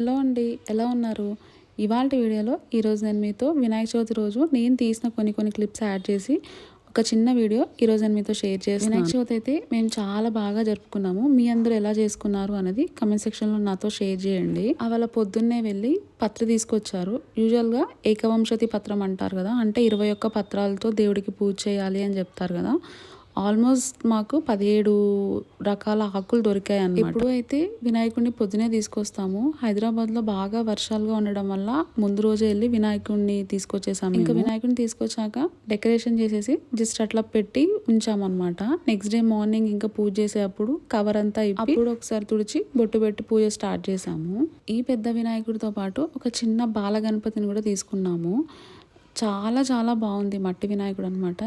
Hello అండి ఎలా ఉన్నారు? ఇవాళ వీడియోలో ఈరోజు నేను మీతో వినాయక చవితి రోజు నేను తీసిన కొన్ని కొన్ని క్లిప్స్ యాడ్ చేసి ఒక చిన్న వీడియో ఈరోజు నేను మీతో షేర్ చేసి వినాయక చవితి అయితే మేము చాలా బాగా జరుపుకున్నాము. మీ అందరూ ఎలా చేసుకున్నారు అనేది కమెంట్ సెక్షన్లో నాతో షేర్ చేయండి. అవాళ పొద్దున్నే వెళ్ళి పత్రి తీసుకొచ్చారు. యూజువల్గా ఏకవంశతి పత్రం అంటారు కదా అంటే ఇరవై ఒక్క పత్రాలతో దేవుడికి పూజ చేయాలి అని చెప్తారు కదా. ఆల్మోస్ట్ మాకు పదిహేడు రకాల ఆకులు దొరికాయి అన్నమాట ఇప్పుడు అయితే వినాయకుడిని పొద్దునే తీసుకొస్తాము హైదరాబాద్లో బాగా వర్షాలుగా ఉండడం వల్ల ముందు రోజే వెళ్ళి వినాయకుడిని తీసుకొచ్చేసాము ఇంకా వినాయకుడిని తీసుకొచ్చాక డెకరేషన్ చేసేసి జస్ట్ అట్లా పెట్టి ఉంచామన్నమాట. నెక్స్ట్ డే మార్నింగ్ ఇంకా పూజ చేసేటప్పుడు కవర్ అంతా అప్పుడు ఒకసారి తుడిచి బొట్టు పెట్టి పూజ స్టార్ట్ చేసాము. ఈ పెద్ద వినాయకుడితో పాటు ఒక చిన్న బాల గణపతిని కూడా తీసుకున్నాము. చాలా చాలా బాగుంది మట్టి వినాయకుడు అనమాట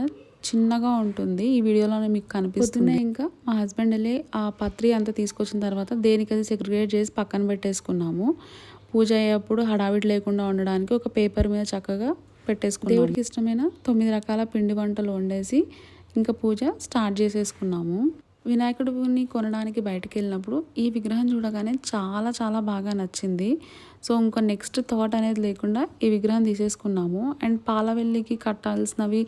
చిన్నగా ఉంటుంది. ఈ వీడియోలో మీకు కనిపిస్తుంది. ఇంకా మా హస్బెండ్ వెళ్ళి ఆ పత్రి అంతా తీసుకొచ్చిన తర్వాత దేనికది సెగ్రిగేట్ చేసి పక్కన పెట్టేసుకున్నాము. పూజ అయ్యేప్పుడు హడావిడి లేకుండా ఉండడానికి ఒక పేపర్ మీద చక్కగా పెట్టేసుకున్నాము. దేవుడికి ఇష్టమైన తొమ్మిది రకాల పిండి వంటలు వండేసి ఇంకా పూజ స్టార్ట్ చేసేసుకున్నాము. వినాయకుడిని కొనడానికి బయటకు వెళ్ళినప్పుడు ఈ విగ్రహం చూడగానే చాలా చాలా బాగా నచ్చింది. సో ఇంకో నెక్స్ట్ థాట్ అనేది లేకుండా ఈ విగ్రహం తీసేసుకున్నాము. అండ్ పాలవెల్లికి కట్టాల్సినవి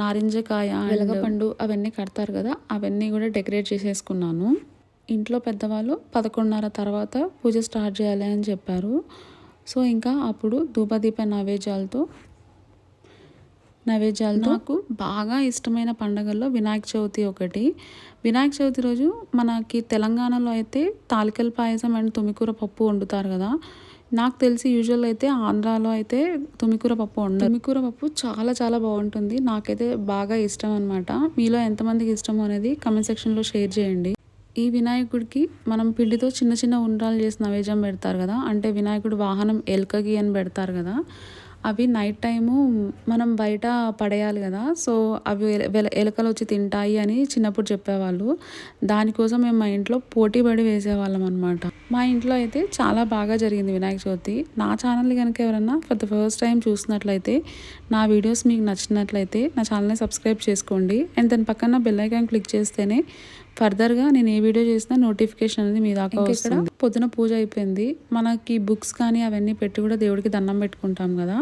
నారింజకాయ వెలగపండు అవన్నీ కడతారు కదా అవన్నీ కూడా డెకరేట్ చేసేసుకున్నాను. ఇంట్లో పెద్దవాళ్ళు పదకొండున్నర తర్వాత పూజ స్టార్ట్ చేయాలి అని చెప్పారు. సో ఇంకా అప్పుడు ధూపదీప నైవేద్యాలతో నైవేద్యాలతో? నాకు బాగా ఇష్టమైన పండగల్లో వినాయక చవితి ఒకటి. వినాయక చవితి రోజు మనకి తెలంగాణలో అయితే తాలికల పాయసం అండ్ తుమికూర పప్పు వండుతారు కదా. నాకు తెలిసి యూజువల్ అయితే ఆంధ్రాలో అయితే తుమికూర పప్పు ఉండదు తుమికూర పప్పు చాలా చాలా బాగుంటుంది. నాకైతే బాగా ఇష్టం అనమాట మీలో ఎంతమందికి ఇష్టమో అనేది కమెంట్ సెక్షన్లో షేర్ చేయండి. ఈ వినాయకుడికి మనం పిండితో చిన్న చిన్న ఉండ్రాలు చేసి నైవేద్యం పెడతారు కదా. అంటే వినాయకుడు వాహనం ఎల్కగి అని పెడతారు కదా. అవి నైట్ టైము మనం బయట పడేయాలి కదా. సో అవి ఎలకలు వచ్చి తింటాయి అని చిన్నప్పుడు చెప్పేవాళ్ళు. దానికోసం మేము మా ఇంట్లో పోటీ పడి వేసేవాళ్ళం అనమాట మా ఇంట్లో అయితే చాలా బాగా జరిగింది వినాయక చవితి. నా ఛానల్ కనుక ఎవరన్నా ఫర్ ద ఫస్ట్ టైం చూసినట్లయితే నా వీడియోస్ మీకు నచ్చినట్లయితే నా ఛానల్ని సబ్స్క్రైబ్ చేసుకోండి. అండ్ దాని పక్కన బెల్ ఐకాన్ క్లిక్ చేస్తేనే ఫర్దర్గా నేను ఏ వీడియో చేసినా నోటిఫికేషన్ అనేది మీ దాకా ఇక్కడ పొద్దున పూజ అయిపోయింది. మనకి బుక్స్ కానీ అవన్నీ పెట్టి కూడా దేవుడికి దండం పెట్టుకుంటాం కదా.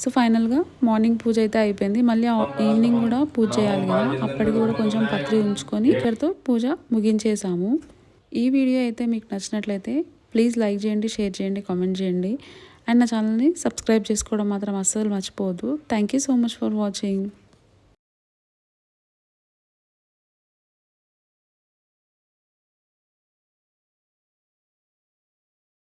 సో ఫైనల్గా మార్నింగ్ పూజ అయితే అయిపోయింది. మళ్ళీ ఈవినింగ్ కూడా పూజ చేయాలి కదా. అప్పటికి కూడా కొంచెం పత్రి ఉంచుకొని ఇక్కడితో పూజ ముగించేసాము ఈ వీడియో అయితే మీకు నచ్చినట్లయితే ప్లీజ్ లైక్ చేయండి షేర్ చేయండి కామెంట్ చేయండి. అండ్ నా ఛానల్ని సబ్స్క్రైబ్ చేసుకోవడం మాత్రం అస్సలు మర్చిపోవద్దు. Thank you so much for watching.